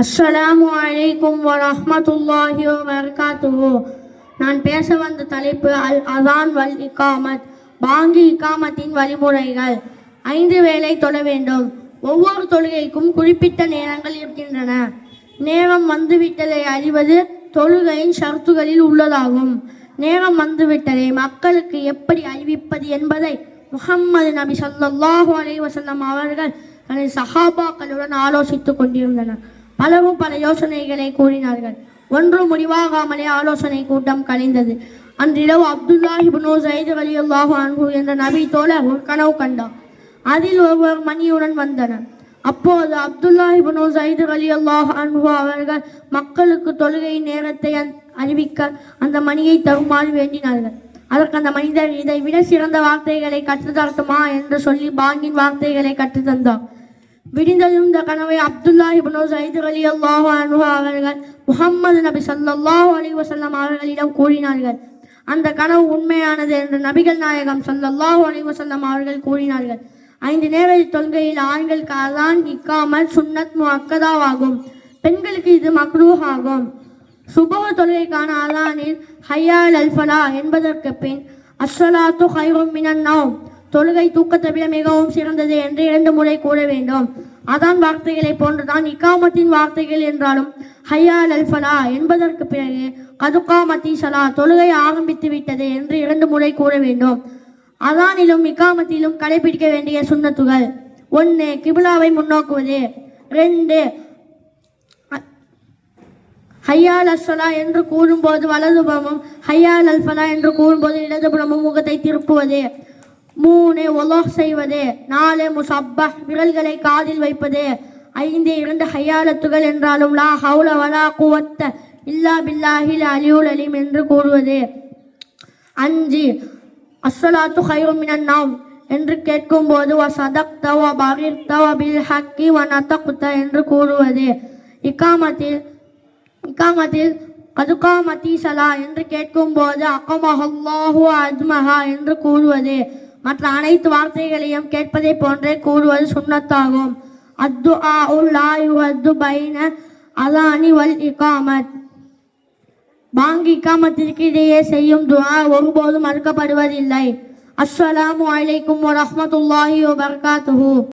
அஸ்ஸலாமு அலைக்கும் வரஹமத்துல்லாஹி வபரகாத்துஹு. நான் பேச வந்த தலைப்பு அல் அதான் வல் இகாமத் பாங்கி இகாமத்தின் வழிமுறைகள். ஐந்து வேளை தொழ வேண்டும். ஒவ்வொரு தொழுகைக்கும் குறிப்பிட்ட நேரங்கள் இருக்கின்றன. நேரம் வந்துவிட்டதை அறிவது தொழுகையின் ஷர்த்துகளில் உள்ளதாகும். நேரம் வந்துவிட்டதை மக்களுக்கு எப்படி அறிவிப்பது என்பதை முகம்மது நபி ஸல்லல்லாஹு அலைஹி அவர்கள் தனது சஹாபாக்களுடன் ஆலோசித்துக் கொண்டிருந்தனர். பலரும் பல யோசனைகளை கூறினார்கள். ஒன்று முடிவாகாமலே ஆலோசனை கூட்டம் கலைந்தது. அன்றிரவு அப்துல்லாஹி இப்னு அலி அல்லாஹு அன்பு என்ற நபி தோழர் ஒரு கனவு கண்டார். அதில் ஒருவர் மணியுடன் வந்தனர். அப்போது அப்துல்லாஹி இப்னு அலி ரலியல்லாஹு அன்பு அவர்கள் மக்களுக்கு தொழுகை நேரத்தை அறிவிக்க அந்த மணியை தருமாறு வேண்டினார்கள். அதற்கு அந்த மனிதர் இதை விட சிறந்த வார்த்தைகளை கற்றுத்தரட்டுமா என்று சொல்லி பாங்கின் வார்த்தைகளை கற்றுத்தந்தார் விடிந்ததும் இந்த கனவை அப்துல்லா இப்னு சைத் ரலியல்லாஹு அன்ஹு அவர்கள் முகம்மது நபி ஸல்லல்லாஹு அலி வசல்லம் அவர்களிடம் கூறினார்கள் அந்த கனவு உண்மையானது என்று நபிகள் நாயகம் ஸல்லல்லாஹு அலி வசல்லம் அவர்கள் கூறினார்கள் ஐந்து நேர தொல்கையில் ஆண்களுக்கு அதான் இக்காமல் சுன்னத் முஅக்கதாவாகும் பெண்களுக்கு இது மக்ரூஹாகும் ஆகும் சுபஹ தொழுகைக்கான அதானில் ஹையால் அல்ஃபலா என்பதற்கு பின் அஸ்ஸலாத்து ஹைரும் மினன் நௌம் தொழுகை தூக்கத்தை விட மிகவும் சிறந்தது என்று இரண்டு முறை கூற வேண்டும். அதான் வார்த்தைகளை போன்றுதான் இக்காமத்தின் வார்த்தைகள் என்றாலும் ஹையால் அல்ஃபலா என்பதற்கு பிறகு கதுகாமத்தி சலா தொழுகை ஆரம்பித்து விட்டது என்று இரண்டு முறை கூற வேண்டும். அதானிலும் இக்காமத்திலும் கடைபிடிக்க வேண்டிய சுண்ணத்துகள் ஒன்று கிபிலாவை முன்னோக்குவது ரெண்டு ஹையால் அஸ்வலா என்று கூறும்போது வலதுபுறமும் ஹையால் அல்ஃபலா என்று கூறும்போது இடதுபுறமும் முகத்தை திருப்புவது மூணு ஒலோஹ் செய்வது நாலு முசப்பா விரல்களை காதில் வைப்பது ஐந்து இரண்டு ஹையாலத்துகள் என்றாலும் லா ஹவுல வலா குவத்த இல்லா பில்லாஹில் அலியுல் அலிம் என்று கூறுவது. அஞ்சு அஸ்ஸலாத்து ஹைரோமினன் நாம் என்று கேட்கும்போது வ சதக்த வ பில் ஹக்கி வ நதக்த என்று கூறுவது. இக்காமத்தில் இக்காமத்தில் கதுகா மதீசலா என்று கேட்கும்போது அகமஹல்லாஹு அஜ்மஹா என்று கூறுவது. மற்ற அனைத்து வார்த்தைகளையும் கேட்பதை போன்றே கூறுவது சுண்ணத்தாகும். அத்து ஆ உல் ஆயுவது பைன அதானி வல் இகாமத். பாங்கி இக்காமத்திற்கு இடையே செய்யும் துவா ஒருபோதும் மறுக்கப்படுவதில்லை. அஸ்ஸலாமு அலைக்கும் வரஹ்மத்துல்லாஹி வபர்காத்துஹு